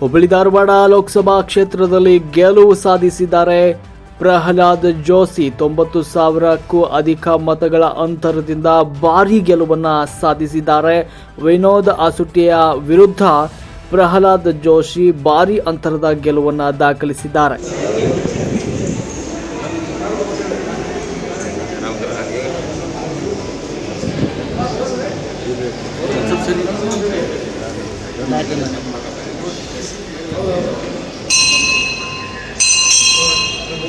ಹುಬ್ಬಳ್ಳಿ ಧಾರವಾಡ ಲೋಕಸಭಾ ಕ್ಷೇತ್ರದಲ್ಲಿ ಗೆಲುವು ಸಾಧಿಸಿದ್ದಾರೆ. ಪ್ರಹ್ಲಾದ್ ಜೋಶಿ ತೊಂಬತ್ತು ಸಾವಿರಕ್ಕೂ ಅಧಿಕ ಮತಗಳ ಅಂತರದಿಂದ ಭಾರೀ ಗೆಲುವನ್ನು ಸಾಧಿಸಿದ್ದಾರೆ. ವಿನೋದ್ ಅಸುಟಿಯ ವಿರುದ್ಧ ಪ್ರಹ್ಲಾದ್ ಜೋಶಿ ಭಾರೀ ಅಂತರದ ಗೆಲುವನ್ನು ದಾಖಲಿಸಿದ್ದಾರೆ.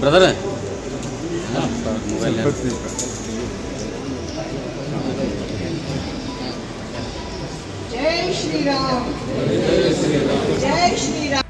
ಬ್ರದರ್ ಜೈ ಶ್ರೀರಾಮ್ ಜೈ ಶ್ರೀರಾಮ್